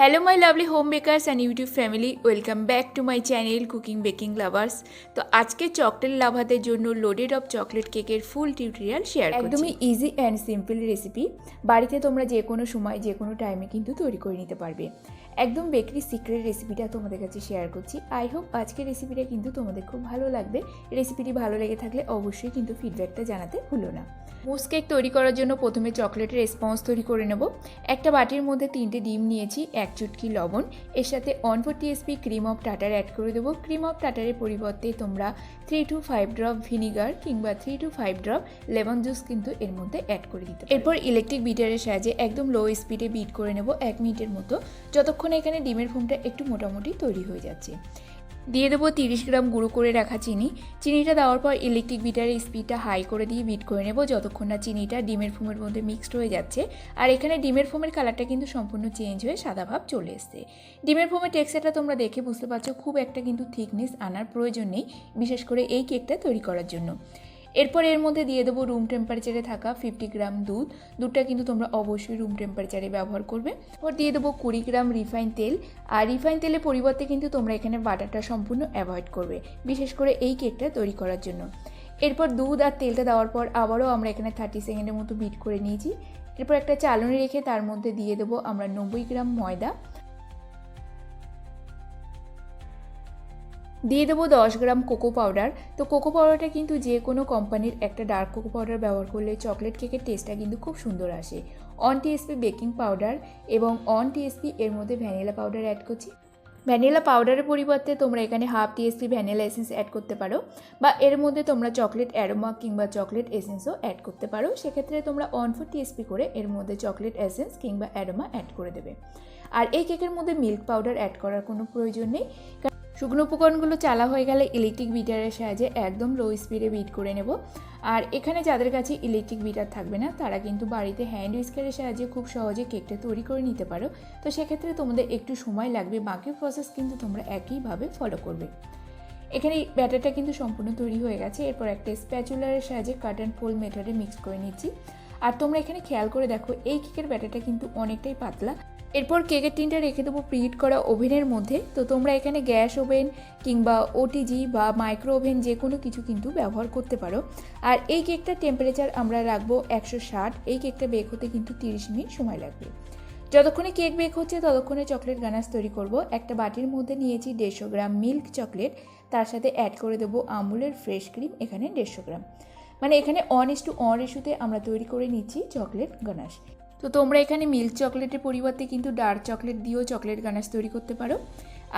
Hello my lovely home bakers and YouTube family welcome back to my channel cooking baking lovers তো আজকে chocolate লাভাদের জন্য loaded of chocolate কেকের full tutorial share একদমই easy and simple recipe বাড়িতে তোমরা যে কোনো সময় যে কোনো টাইমে কিন্তু তৈরি করে নিতে পারবে। একদম বেকারি সিক্রেট রেসিপিটা তোমাদের কাছে শেয়ার করছি। আই হোপ আজকের রেসিপিটা কিন্তু তোমাদের খুব ভালো লাগবে। রেসিপিটি ভালো লেগে থাকলে অবশ্যই কিন্তু ফিডব্যাকটা জানাতে ভুলো না। মুস কেক তৈরি করার জন্য প্রথমে চকলেটের স্পঞ্জ তৈরি করে নেব। একটা বাটির মধ্যে তিনটে ডিম নিয়েছি, এক চুটকি লবণ। এর সাথে one four TSP cream of tartar add করে দেবো। ক্রিম অফ টাটারের পরিবর্তে তোমরা three two five drop vinegar কিংবা three two five drop lemon juice কিন্তু এর মধ্যে অ্যাড করে দিতে এরপর ইলেকট্রিক বিটারের সাহায্যে একদম লো স্পিডে বিট করে নেব এক মিনিটের মতো। যতক্ষণ এখানে ডিমের ফোমটা একটু মোটামুটি তৈরি হয়ে যাচ্ছে। দিয়ে দেবো তিরিশ গ্রাম গুঁড়ো করে রাখা চিনি। চিনিটা দেওয়ার পর ইলেকট্রিক বিটারের স্পিডটা হাই করে দিয়ে বিট করে নেব যতক্ষণ না চিনিটা ডিমের ফোমের মধ্যে মিক্সড হয়ে যাচ্ছে। আর এখানে ডিমের ফোমের কালারটা কিন্তু সম্পূর্ণ চেঞ্জ হয়ে সাদা ভাব চলে এসছে। ডিমের ফোমের টেক্সচারটা তোমরা দেখে বুঝতে পারছ, খুব একটা কিন্তু থিকনেস আনার প্রয়োজন নেই, বিশেষ করে এই কেকটা তৈরি করার জন্য। এরপর এর মধ্যে দিয়ে দেবো রুম টেম্পারেচারে থাকা ফিফটি গ্রাম দুধ। দুধটা কিন্তু তোমরা অবশ্যই রুম টেম্পারেচারে ব্যবহার করবে। এরপর দিয়ে দেবো কুড়ি গ্রাম রিফাইন তেল। আর রিফাইন তেলের পরিবর্তে কিন্তু তোমরা এখানে বাটারটা সম্পূর্ণ অ্যাভয়েড করবে, বিশেষ করে এই কেকটা তৈরি করার জন্য। এরপর দুধ আর তেলটা দেওয়ার পর আবারও আমরা এখানে থার্টি সেকেন্ডের মতো বিট করে নিয়েছি। এরপর একটা চালনি রেখে তার মধ্যে দিয়ে দেবো আমরা নব্বই গ্রাম ময়দা। দিয়ে দেবো দশ গ্রাম কোকো পাউডার। তো কোকো পাউডারটা কিন্তু যে কোনো কোম্পানির একটা ডার্ক কোকো পাউডার ব্যবহার করলে চকলেট কেকের টেস্টটা কিন্তু খুব সুন্দর আসে। অন টিএসপি বেকিং পাউডার এবং অন টিএসপি এর মধ্যে ভ্যানিলা পাউডার অ্যাড করছি। ভ্যানিলা পাউডারের পরিবর্তে তোমরা এখানে half TSP vanilla essence add করতে পারো বা এর মধ্যে তোমরা চকলেট অ্যারোমা কিংবা চকলেট এসেন্সও অ্যাড করতে পারো। সেক্ষেত্রে তোমরা অন ফোর টিএসপি করে এর মধ্যে চকলেট এসেন্স কিংবা অ্যারোমা অ্যাড করে দেবে। আর এই কেকের মধ্যে মিল্ক পাউডার অ্যাড করার কোনো প্রয়োজন নেই। শুকনো উপকরণগুলো চালা হয়ে গেলে ইলেকট্রিক বিটারের সাহায্যে একদম লো স্পিডে বিট করে নেব। আর এখানে যাদের কাছে ইলেকট্রিক বিটার থাকবে না, তারা কিন্তু বাড়িতে হ্যান্ড উইস্কারের সাহায্যে খুব সহজে কেকটা তৈরি করে নিতে পারো। তো সেক্ষেত্রে তোমাদের একটু সময় লাগবে, বাকি প্রসেস কিন্তু তোমরা একইভাবে ফলো করবে। এখানে ব্যাটারটা কিন্তু সম্পূর্ণ তৈরি হয়ে গেছে। এরপর একটা স্প্যাচুলারের সাহায্যে কাট অ্যান্ড ফোল মেথডে মিক্স করে নিচ্ছি। আর তোমরা এখানে খেয়াল করে দেখো, এই কেকের ব্যাটারটা কিন্তু অনেকটাই পাতলা। এরপর কেকের টিনটা রেখে দেবো প্রিহিট করা ওভেনের মধ্যে। তো তোমরা এখানে গ্যাস ওভেন কিংবা ওটিজি বা মাইক্রো ওভেন যে কোনো কিছু কিন্তু ব্যবহার করতে পারো। আর এই কেকটার টেম্পারেচার আমরা রাখব একশো ষাট, এই কেকটা বেক হতে কিন্তু তিরিশ মিনিট সময় লাগবে। যতক্ষণে কেক বেক হচ্ছে ততক্ষণে চকলেট গানাস তৈরি করব। একটা বাটির মধ্যে নিয়েছি দেড়শো গ্রাম মিল্ক চকলেট তার সাথে অ্যাড করে দেবো আমুলের ফ্রেশ ক্রিম এখানে দেড়শো গ্রাম। মানে এখানে অন ইস টু অন ইস্যুতে আমরা তৈরি করে নিচ্ছি চকলেট গানাশ। তো তোমরা এখানে মিল্ক চকলেটের পরিবর্তে কিন্তু ডার্ক চকলেট দিয়েও চকলেট গানাশ তৈরি করতে পারো।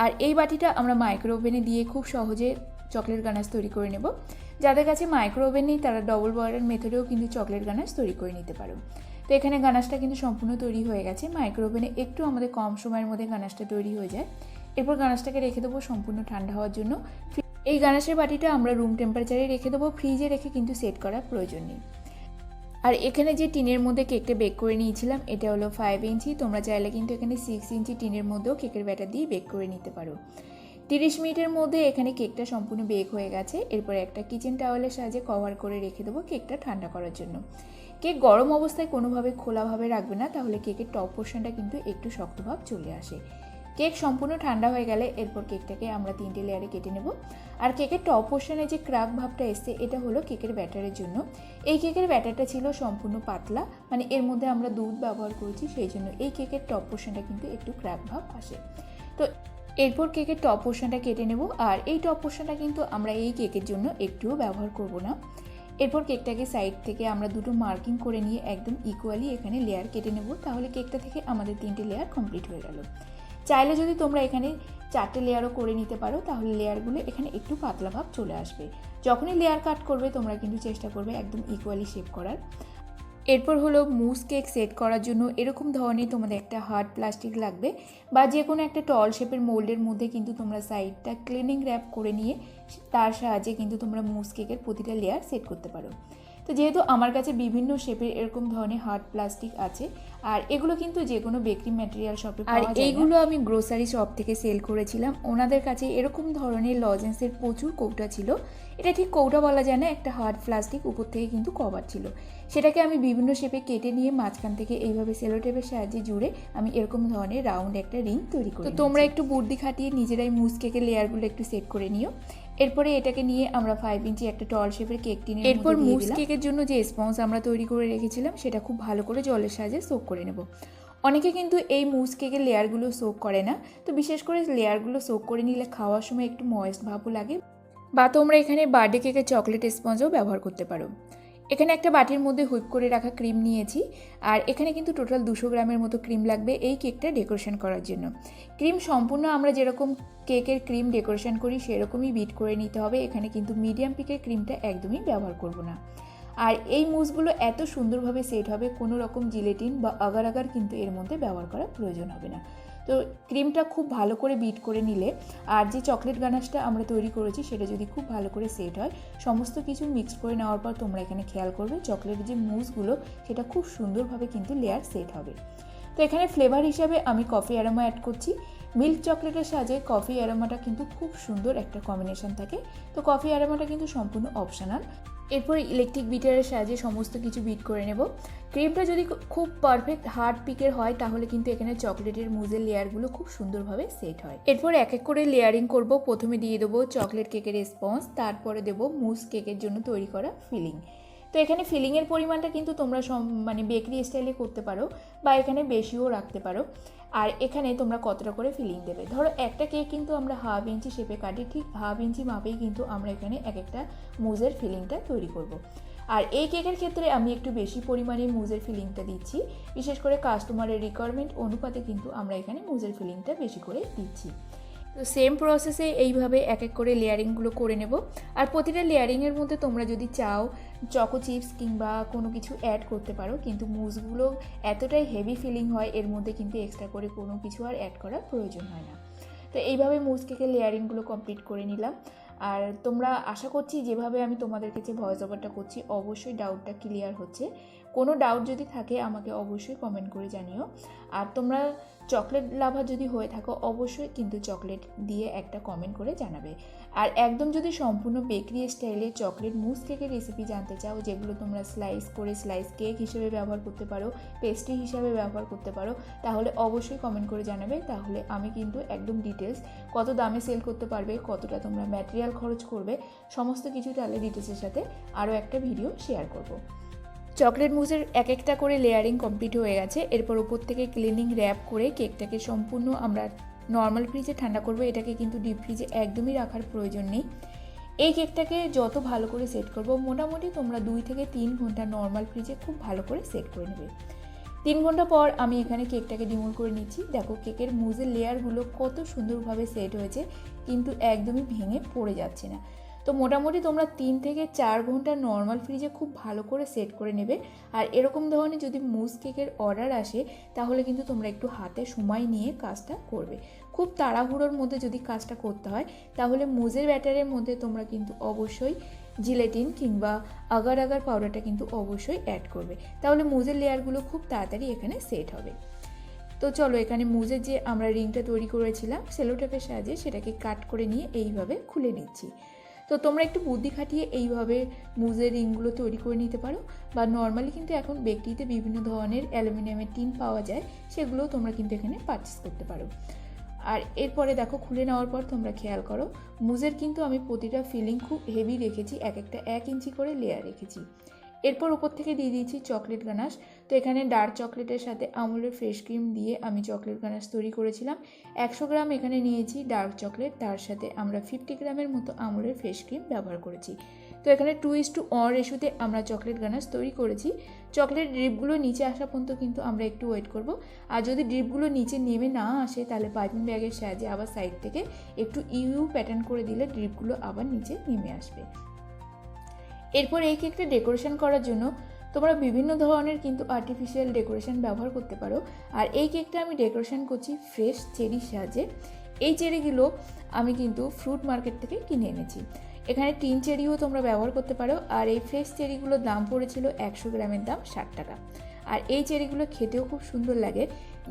আর এই বাটিটা আমরা মাইক্রো ওভেনে দিয়ে খুব সহজে চকলেট গানাশ তৈরি করে নেব। যাদের কাছে মাইক্রো ওভেন নেই, তারা ডবল বয়লার মেথডেও কিন্তু চকলেট গানাশ তৈরি করে নিতে পারো। তো এখানে গানাশটা কিন্তু সম্পূর্ণ তৈরি হয়ে গেছে। মাইক্রো ওভেনে একটু আমাদের কম সময়ের মধ্যে গানাশটা তৈরি হয়ে যায়। এরপর গানাশটাকে রেখে দেবো সম্পূর্ণ ঠান্ডা হওয়ার জন্য। এই গানাশের বাটিটা আমরা রুম টেম্পারেচারে রেখে দেবো। ফ্রিজে রেখে কিন্তু সেট করার প্রয়োজন নেই। আর এখানে যে টিনের মধ্যে কেকটা বেক করে নিয়েছিলাম, এটা হলো ফাইভ ইঞ্চি। তোমরা চাইলে কিন্তু এখানে সিক্স ইঞ্চি টিনের মধ্যেও কেকের ব্যাটার দিয়ে বেক করে নিতে পারো। তিরিশ মিনিটের মধ্যে এখানে কেকটা সম্পূর্ণ বেক হয়ে গেছে। এরপর একটা কিচেন টাওয়ালের সাহায্যে কভার করে রেখে দেবো কেকটা ঠান্ডা করার জন্য। কেক গরম অবস্থায় কোনোভাবে খোলাভাবে রাখবে না, তাহলে কেকের টপ পোর্শনটা কিন্তু একটু শক্তভাব চলে আসে। কেক সম্পূর্ণ ঠান্ডা হয়ে গেলে এরপর কেকটাকে আমরা তিনটে লেয়ারে কেটে নেব। আর কেকের টপ পোর্শনে যে ক্রাক ভাবটা এসছে, এটা হলো কেকের ব্যাটারের জন্য। এই কেকের ব্যাটারটা ছিল সম্পূর্ণ পাতলা মানে এর মধ্যে আমরা দুধ ব্যবহার করেছি, সেই জন্য এই কেকের টপ পোর্শনটা কিন্তু একটু ক্র্যাক ভাব আসে। তো এরপর কেকের টপ পোর্শনটা কেটে নেব, আর এই টপ পোর্শনটা কিন্তু আমরা এই কেকের জন্য একটুও ব্যবহার করব না। এরপর কেকটাকে সাইড থেকে আমরা দুটো মার্কিং করে নিয়ে একদম ইকুয়ালি এখানে লেয়ার কেটে নেব, তাহলে কেকটা থেকে আমাদের তিনটে লেয়ার কমপ্লিট হয়ে গেল। চাইলে যদি তোমরা এখানে চারটে লেয়ারও করে নিতে পারো, তাহলে লেয়ারগুলো এখানে একটু পাতলা ভাব চলে আসবে। যখনই লেয়ার কাট করবে, তোমরা কিন্তু চেষ্টা করবে একদম ইকুয়ালি শেপ করার। এরপর হলো মুস কেক সেট করার জন্য এরকম ধরনের তোমাদের একটা হার্ড প্লাস্টিক লাগবে বা যে কোনো একটা টল শেপের মোল্ডের মধ্যে কিন্তু তোমরা সাইডটা ক্লিনিং র্যাপ করে নিয়ে, তার সাহায্যে কিন্তু তোমরা মুস কেকের প্রতিটা লেয়ার সেট করতে পারো। তো যেহেতু আমার কাছে বিভিন্ন শেপের এরকম ধরনের হার্ড প্লাস্টিক আছে আর এগুলো কিন্তু যে কোনো বেকারি ম্যাটেরিয়াল শপে আর এইগুলো আমি গ্রোসারি শপ থেকে সেল করেছিলাম। ওনাদের কাছে এরকম ধরনের লজেন্সের প্রচুর কৌটা ছিল। এটা ঠিক কৌটা বলা যায় না একটা হার্ড প্লাস্টিক উপর থেকে কিন্তু কভার ছিল। সেটাকে আমি বিভিন্ন শেপে কেটে নিয়ে মাঝখান থেকে এইভাবে সেলোটেপের সাহায্যে জুড়ে আমি এরকম ধরনের রাউন্ড একটা রিং তৈরি করি তো তোমরা একটু বুদ্ধি খাটিয়ে নিজেরাই মুস কেকের লেয়ারগুলো একটু সেট করে নিও। এরপরে এটাকে নিয়ে আমরা ফাইভ ইঞ্চি একটা টল শেপের কেক টিনে এরপর মুস কেকের জন্য যে স্পঞ্জ আমরা তৈরি করে রেখেছিলাম সেটা খুব ভালো করে জলের সাহায্যে সোক করে নেব। অনেকে কিন্তু এই মুস কেকের লেয়ারগুলো সোক করে না তো বিশেষ করে লেয়ারগুলো সোক করে নিলে খাওয়ার সময় একটু ময়েস্ট ভাবও লাগে। বা তোমরা এখানে বার্থডে কেকের চকলেট স্পঞ্জও ব্যবহার করতে পারো। এখানে একটা বাটির মধ্যে হুইপ করে রাখা ক্রিম নিয়েছি, আর এখানে কিন্তু টোটাল দুশো গ্রামের মতো ক্রিম লাগবে এই কেকটা ডেকোরেশন করার জন্য। ক্রিম সম্পূর্ণ আমরা যেরকম কেকের ক্রিম ডেকোরেশন করি, সেরকমই বিট করে নিতে হবে। এখানে কিন্তু মিডিয়াম পিকের ক্রিমটা একদমই ব্যবহার করব না। আর এই মুসগুলো এত সুন্দরভাবে সেট হবে, কোনো রকম জিলেটিন বা আগার আগার কিন্তু এর মধ্যে ব্যবহার করার প্রয়োজন হবে না। তো ক্রিমটা খুব ভালো করে বিট করে নিলে আর যে চকলেট গানাশটা আমরা তৈরি করেছি সেটা যদি খুব ভালো করে সেট হয়, সমস্ত কিছু মিক্স করে নেওয়ার পর তোমরা এখানে খেয়াল করবে চকলেটের যে মুসগুলো সেটা খুব সুন্দরভাবে কিন্তু লেয়ার সেট হবে। তো এখানে ফ্লেভার হিসাবে আমি কফি অ্যারোমা অ্যাড করছি। মিল্ক চকলেটের সাজে কফি অ্যারোমাটা কিন্তু খুব সুন্দর একটা কম্বিনেশন থাকে। তো কফি অ্যারোমাটা কিন্তু সম্পূর্ণ অপশনাল এরপর ইলেকট্রিক বিটারের সাহায্যে সমস্ত কিছু বিট করে নেব। ক্রিমটা যদি খুব পারফেক্ট হার্ড পিকের হয়, তাহলে কিন্তু এখানে চকলেটের মুজের লেয়ারগুলো খুব সুন্দরভাবে সেট হয়। এরপর এক এক করে লেয়ারিং করব। প্রথমে দিয়ে দেবো চকলেট কেকের স্পঞ্জ তারপরে দেবো মুস কেকের জন্য তৈরি করা ফিলিং তো এখানে ফিলিংয়ের পরিমাণটা কিন্তু তোমরা মানে বেকারি স্টাইলে করতে পারো বা এখানে বেশিও রাখতে পারো। আর এখানে তোমরা কতটা করে ফিলিং দেবে? ধরো একটা কেক কিন্তু আমরা হাফ ইঞ্চি শেপে কাটি, ঠিক হাফ ইঞ্চি মাপেই কিন্তু আমরা এখানে এক একটা মুজের ফিলিংটা তৈরি করব। আর এই কেকের ক্ষেত্রে আমি একটু বেশি পরিমাণে মুজের ফিলিংটা দিচ্ছি। বিশেষ করে কাস্টমারের রিকোয়ারমেন্ট অনুপাতে কিন্তু আমরা এখানে মুজের ফিলিংটা বেশি করে দিচ্ছি। তো সেম প্রসেসে এইভাবে এক এক করে লেয়ারিংগুলো করে নেব। আর প্রতিটা লেয়ারিংয়ের মধ্যে তোমরা যদি চাও চকো চিপস কিংবা কোনো কিছু অ্যাড করতে পারো, কিন্তু মুজগুলো এতটাই হেভি ফিলিং হয়, এর মধ্যে কিন্তু এক্সট্রা করে কোনো কিছু আর অ্যাড করার প্রয়োজন হয় না। তো এইভাবে মুজ কেকের লেয়ারিংগুলো কমপ্লিট করে নিলাম। আর তোমরা আশা করছি, যেভাবে আমি তোমাদের কাছে ভয়েস ওভারটা করছি, অবশ্যই ডাউটটা ক্লিয়ার হচ্ছে। কোনো ডাউট যদি থাকে, আমাকে অবশ্যই কমেন্ট করে জানিও। আর তোমরা চকলেট লাভার যদি হয়ে থাকো, অবশ্যই কিন্তু চকলেট দিয়ে একটা কমেন্ট করে জানাবে। আর একদম যদি সম্পূর্ণ বেকারি স্টাইলে চকলেট মুস কেকের রেসিপি জানতে চাও, যেগুলো তোমরা স্লাইস করে স্লাইস কেক হিসেবে ব্যবহার করতে পারো পেস্ট্রি হিসাবে ব্যবহার করতে পারো, তাহলে অবশ্যই কমেন্ট করে জানাবে। তাহলে আমি কিন্তু একদম ডিটেলস কত দামে সেল করতে পারবে, কতটা তোমরা ম্যাটেরিয়াল খরচ করবে, সমস্ত কিছু তাহলে ডিটেলসের সাথে আরও একটা ভিডিও শেয়ার করব। চকলেট মুসের এক একটা করে লেয়ারিং কমপ্লিট হয়ে গেছে। এরপর উপর থেকে ক্লিনিং র্যাপ করে কেকটাকে সম্পূর্ণ আমরা নর্মাল ফ্রিজে ঠান্ডা করব। এটাকে কিন্তু ডিপ ফ্রিজে একদমই রাখার প্রয়োজন নেই। এই কেকটাকে যত ভালো করে সেট করব, মোটামুটি তোমরা দুই থেকে তিন ঘণ্টা নর্মাল ফ্রিজে খুব ভালো করে সেট করে নেবে। তিন ঘণ্টা পর আমি এখানে কেকটাকে ডিমোল করে নিচ্ছি। দেখো, কেকের মুজের লেয়ারগুলো কত সুন্দরভাবে সেট হয়েছে, কিন্তু একদমই ভেঙে পড়ে যাচ্ছে না। তো মোটামুটি তোমরা তিন থেকে চার ঘণ্টা নর্মাল ফ্রিজে খুব ভালো করে সেট করে নেবে। আর এরকম ধরনের যদি মুস কেকের অর্ডার আসে, তাহলে কিন্তু তোমরা একটু হাতে সময় নিয়ে কাজটা করবে। খুব তাড়াহুড়োর মধ্যে যদি কাজটা করতে হয়, তাহলে মুজের ব্যাটারের মধ্যে তোমরা কিন্তু অবশ্যই জিলেটিন কিংবা আগার আগার পাউডারটা কিন্তু অবশ্যই অ্যাড করবে। তাহলে মুজের লেয়ারগুলো খুব তাড়াতাড়ি এখানে সেট হবে। তো চলো এখানে মুজের যে আমরা রিংটা তৈরি করেছিলাম সেলোটেপের সাহায্যে সেটাকে কাট করে নিয়ে এইভাবে খুলে নিচ্ছি। তো তোমরা একটু বুদ্ধি খাটিয়ে এইভাবে মুজের রিংগুলো তৈরি করে নিতে পারো। বা নর্মালি কিন্তু এখন বেকরিতে বিভিন্ন ধরনের অ্যালুমিনিয়ামের টিন পাওয়া যায় সেগুলো তোমরা কিন্তু এখানে পারচেস করতে পারো। আর এরপরে দেখো, খুলে নেওয়ার পর তোমরা খেয়াল করো, মুজের কিন্তু আমি প্রতিটা ফিলিং খুব হেভি রেখেছি, এক একটা এক ইঞ্চি করে লেয়ার রেখেছি। এরপর উপর থেকে দিয়ে দিয়েছি চকলেট গানাশ। তো এখানে ডার্ক চকলেটের সাথে আমুলের ফ্রেশ ক্রিম দিয়ে আমি চকলেট গানাশ তৈরি করেছিলাম। একশো গ্রাম এখানে নিয়েছি ডার্ক চকলেট, তার সাথে আমরা ফিফটি গ্রামের মতো আমুলের ফ্রেশ ক্রিম ব্যবহার করেছি। তো এখানে টু ইস টু অন রেশুতে আমরা চকলেট গানাশ তৈরি করেছি। চকলেট ড্রিপগুলো নিচে আসা পর্যন্ত কিন্তু আমরা একটু ওয়েট করব। আর যদি ড্রিপগুলো নিচে নেমে না আসে, তাহলে পাইপিং ব্যাগের সাহায্যে আবার সাইড থেকে একটু ইউ প্যাটার্ন করে দিলে ড্রিপগুলো আবার নিচে নেমে আসবে। এরপর এই কেকটা ডেকোরেশন করার জন্য তোমরা বিভিন্ন ধরনের কিন্তু আর্টিফিশিয়াল ডেকোরেশন ব্যবহার করতে পারো। আর এই কেকটা আমি ডেকোরেশন করছি ফ্রেশ চেরির সাহায্যে এই চেরিগুলো আমি কিন্তু ফ্রুট মার্কেট থেকে কিনে এনেছি। এখানে টিন চেরিও তোমরা ব্যবহার করতে পারো। আর এই ফ্রেশ চেরিগুলোর দাম পড়েছিল একশো গ্রামের দাম ষাট টাকা। আর এই চেরিগুলো খেতেও খুব সুন্দর লাগে।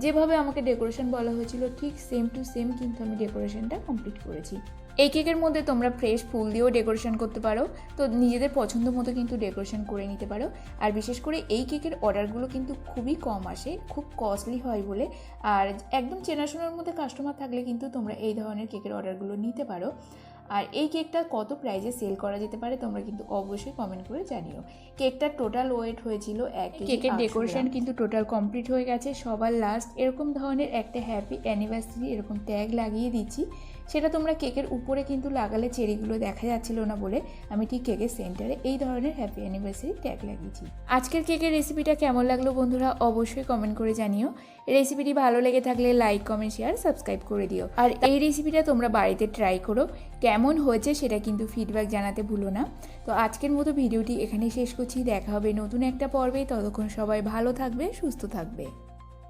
যেভাবে আমাকে ডেকোরেশন বলা হয়েছিল, ঠিক সেম টু সেম কিন্তু আমি ডেকোরেশনটা কমপ্লিট করেছি। এই কেকের মধ্যে তোমরা ফ্রেশ ফুল দিয়েও ডেকোরেশন করতে পারো। তো নিজেদের পছন্দ মতো কিন্তু ডেকোরেশন করে নিতে পারো। আর বিশেষ করে এই কেকের অর্ডারগুলো কিন্তু খুবই কম আসে খুব কস্টলি হয় বলে। আর একদম চেনাশোনার মধ্যে কাস্টমার থাকলে কিন্তু তোমরা এই ধরনের কেকের অর্ডারগুলো নিতে পারো। আর এই কেকটা কত প্রাইজে সেল করা যেতে পারে তোমরা কিন্তু অবশ্যই কমেন্ট করে জানিও। কেকটার টোটাল ওয়েট হয়েছিল এক কেকের ডেকোরেশন কিন্তু টোটাল কমপ্লিট হয়ে গেছে। সবার লাস্ট এরকম ধরনের একটা হ্যাপি অ্যানিভার্সারি এরকম ট্যাগ লাগিয়ে দিচ্ছি। সেটা তোমরা কেকের উপরে কিন্তু লাগালে চেরিগুলো দেখা যাচ্ছিল না বলে আমি ঠিক কেকের সেন্টারে এই ধরনের হ্যাপি অ্যানিভার্সারি ট্যাগ লাগিয়েছি। আজকের কেকের রেসিপিটা কেমন লাগল বন্ধুরা অবশ্যই কমেন্ট করে জানিও। রেসিপিটি ভালো লেগে থাকলে লাইক কমেন্ট শেয়ার সাবস্ক্রাইব করে দিও। আর এই রেসিপিটা তোমরা বাড়িতে ট্রাই করো। কেমন হয়েছে সেটা কিন্তু ফিডব্যাক জানাতে ভুলো না। তো আজকের মতো ভিডিওটি এখানেই শেষ করছি। দেখা হবে নতুন একটা পর্বে। ততক্ষণ সবাই ভালো থাকবে, সুস্থ থাকবে।